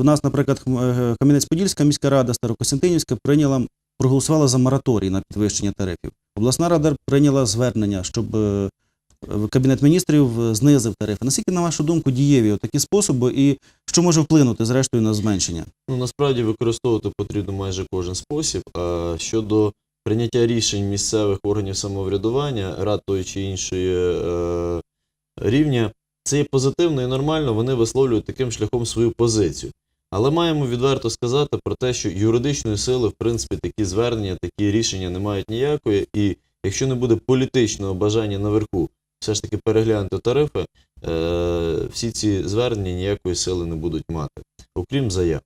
У нас, наприклад, е, Кам'янець-Подільська міська рада, Старокостянтинівська прийняла, проголосувала за мораторій на підвищення тарифів. Обласна рада прийняла звернення, щоб е, Кабінет міністрів е, знизив тарифи. Наскільки, на вашу думку, дієві такі способи, і що може вплинути зрештою на зменшення? Ну, насправді використовувати потрібно майже кожен спосіб. А щодо прийняття рішень місцевих органів самоврядування, рад тої чи іншої е, рівня, це є позитивно і нормально, вони висловлюють таким шляхом свою позицію. Але маємо відверто сказати про те, що юридичної сили, в принципі, такі звернення, такі рішення не мають ніякої, і якщо не буде політичного бажання наверху все ж таки переглянути тарифи, е, всі ці звернення ніякої сили не будуть мати, окрім заяв.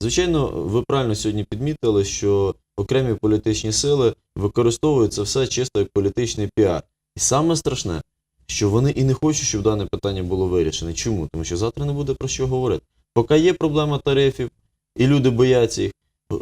Звичайно, ви правильно сьогодні підмітили, що окремі політичні сили використовують це все чисто як політичний піар. І саме страшне, що вони і не хочуть, щоб дане питання було вирішене. Чому? Тому що завтра не буде про що говорити. Поки є проблема тарифів, і люди бояться їх.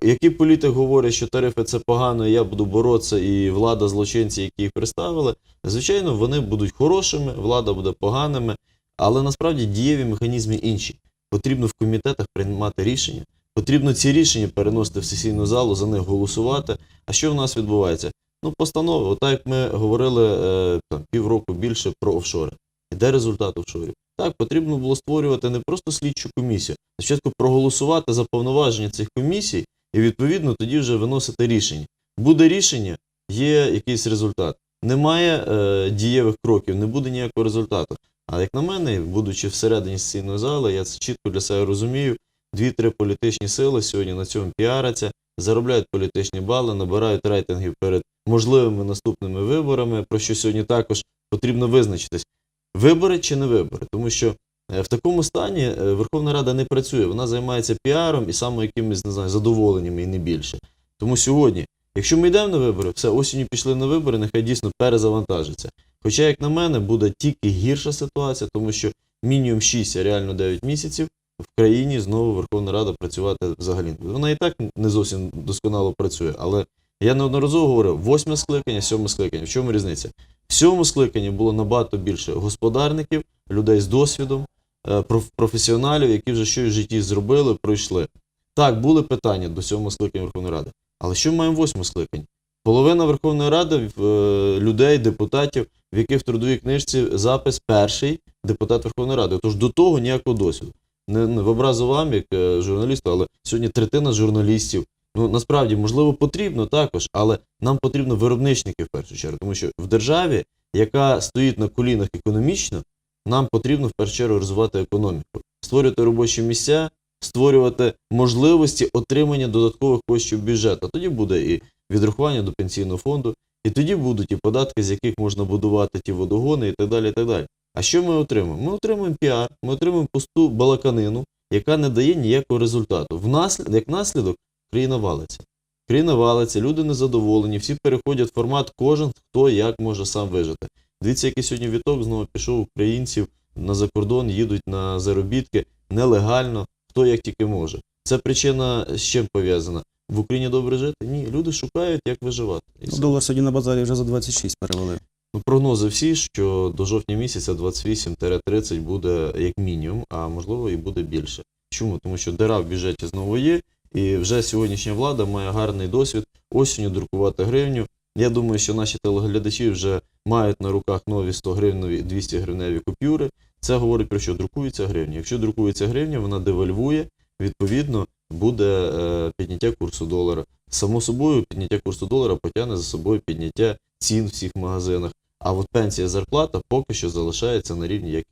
Який політик говорить, що тарифи це погано, і я буду боротися, і влада злочинці, які їх представили, звичайно, вони будуть хорошими, влада буде поганими, але насправді дієві механізми інші. Потрібно в комітетах приймати рішення, потрібно ці рішення переносити в сесійну залу, за них голосувати. А що в нас відбувається? Ну, постанови, отак як ми говорили е, там, півроку більше про офшори. І де результат офшорів? Так, потрібно було створювати не просто слідчу комісію, а спочатку проголосувати за повноваження цих комісій і відповідно тоді вже виносити рішення. Буде рішення, є якийсь результат. Немає е, дієвих кроків, не буде ніякого результату. А як на мене, будучи всередині сесійної зали, я це чітко для себе розумію. Дві-три політичні сили сьогодні на цьому піаряться, заробляють політичні бали, набирають рейтингів перед можливими наступними виборами, про що сьогодні також потрібно визначитись. Вибори чи не вибори? Тому що е, в такому стані е, Верховна Рада не працює, вона займається піаром і саме якимись не знаю, задоволеннями і не більше. Тому сьогодні, якщо ми йдемо на вибори, все осінню пішли на вибори, нехай дійсно перезавантажиться. Хоча, як на мене, буде тільки гірша ситуація, тому що мінімум 6, а реально 9 місяців в країні знову Верховна Рада працювати взагалі. Вона і так не зовсім досконало працює, але я неодноразово говорив: восьме скликання, сьоме скликання. В чому різниця? Сьомому скликанні було набагато більше господарників, людей з досвідом, е, професіоналів, які вже щось в житті зробили, пройшли. Так, були питання до сьомого скликання Верховної Ради. Але що ми маємо в восьмому скликанні? Половина Верховної Ради е, людей, депутатів, в яких в трудовій книжці запис перший депутат Верховної Ради. Тож до того ніякого досвіду. Не, в образу вам, як е, журналісту, але сьогодні третина журналістів. Ну насправді можливо потрібно також, але нам потрібно виробничники в першу чергу, тому що в державі, яка стоїть на колінах економічно, нам потрібно в першу чергу розвивати економіку, створювати робочі місця, створювати можливості отримання додаткових коштів бюджету. Тоді буде і відрахування до пенсійного фонду, і тоді будуть і податки, з яких можна будувати ті водогони, і так далі. І так далі. А що ми отримуємо? Ми отримуємо піар, ми отримуємо пусту балаканину, яка не дає ніякого результату. Внаслід, як наслідок, країна валиться. Країна валиться, люди незадоволені, всі переходять в формат кожен, хто як може сам вижити. Дивіться, який сьогодні віток знову пішов українців на закордон, їдуть на заробітки нелегально, хто як тільки може. Це причина з чим пов'язана? В Україні добре жити? Ні, люди шукають, як виживати. Ну. Долар сьогодні на базарі вже за 26 перевели. Ну, прогнози всі, що до жовтня місяця 28-30 буде як мінімум, а можливо і буде більше. Чому? Тому що дира в бюджеті знову є, і вже сьогоднішня влада має гарний досвід осінню друкувати гривню. Я думаю, що наші телеглядачі вже мають на руках нові 100 гривневі, 200 гривневі купюри. Це говорить про що друкується гривня. Якщо друкується гривня, вона девальвує, відповідно, буде е, підняття курсу долара. Само собою, підняття курсу долара потягне за собою підняття цін в всіх магазинах. А от пенсія зарплата поки що залишається на рівні, як і